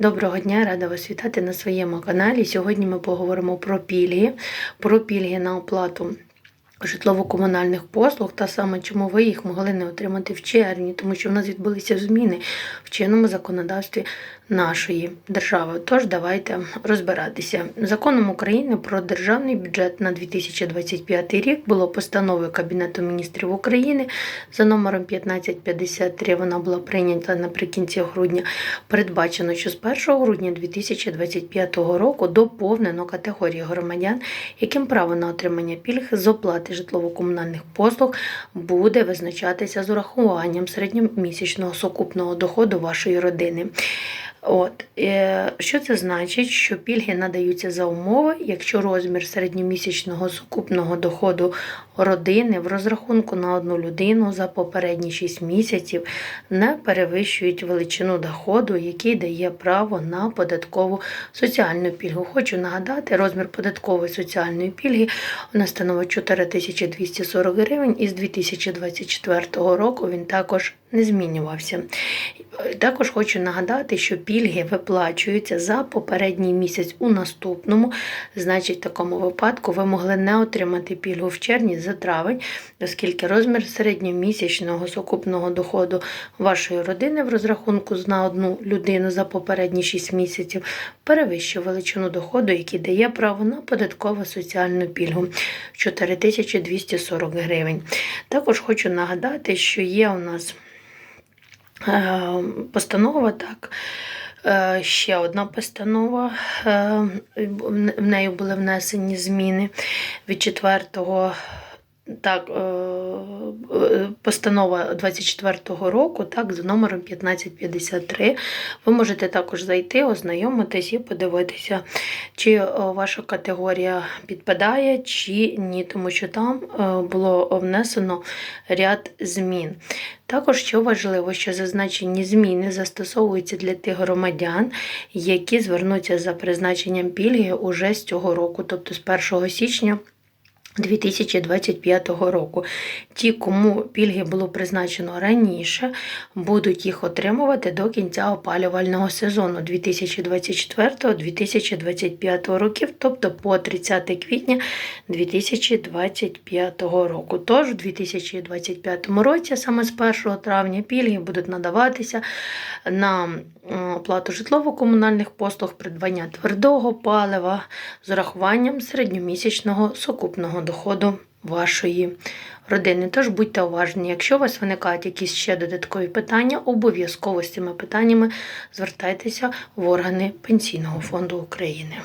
Доброго дня, рада вас вітати на своєму каналі. Сьогодні ми поговоримо про пільги, про пільги на оплату житлово-комунальних послуг, та саме чому ви їх могли не отримати в червні, тому що в нас відбулися зміни в чинному законодавстві нашої держави. Тож давайте розбиратися. Законом України про державний бюджет на 2025 рік було постановою Кабінету міністрів України за номером 1553. Вона була прийнята наприкінці грудня. Передбачено, що з 1 грудня 2025 року доповнено категорії громадян, яким право на отримання пільг з оплати житлово-комунальних послуг буде визначатися з урахуванням середньомісячного сукупного доходу вашої родини. От е, що це значить? Що пільги надаються за умови, якщо розмір середньомісячного сукупного доходу родини в розрахунку на одну людину за попередні 6 місяців не перевищують величину доходу, який дає право на податкову соціальну пільгу. Хочу нагадати, розмір податкової соціальної пільги вона становить 4240 гривень, і з 2024 року він також не змінювався. Також хочу нагадати, що пільги виплачуються за попередній місяць у наступному. Значить, в такому випадку ви могли не отримати пільгу в червні за травень, оскільки розмір середньомісячного сукупного доходу вашої родини в розрахунку на одну людину за попередні 6 місяців перевищує величину доходу, який дає право на податкову соціальну пільгу 4240 гривень. Також хочу нагадати, що є у нас е, постанова так. Е, Ще одна постанова, е, в неї були внесені зміни від 4 так, е, е, постанова 24-го року, так, за номером 1553. Ви можете також зайти, ознайомитись і подивитися, чи е, ваша категорія підпадає, чи ні, тому що там було внесено ряд змін. Також що важливо, що зазначені зміни застосовуються для тих громадян, які звернуться за призначенням пільги уже з цього року, тобто з 1 січня. 2025 року. Ті, кому пільги було призначено раніше, будуть їх отримувати до кінця опалювального сезону 2024-2025 років, тобто по 30 квітня 2025 року. Тож у 2025 році, саме з 1 травня, пільги будуть надаватися на оплату житлово-комунальних послуг, придбання твердого палива з урахуванням середньомісячного сукупного доходу вашої родини. Тож будьте уважні, якщо у вас виникають якісь ще додаткові питання, обов'язково з цими питаннями звертайтеся в органи Пенсійного фонду України.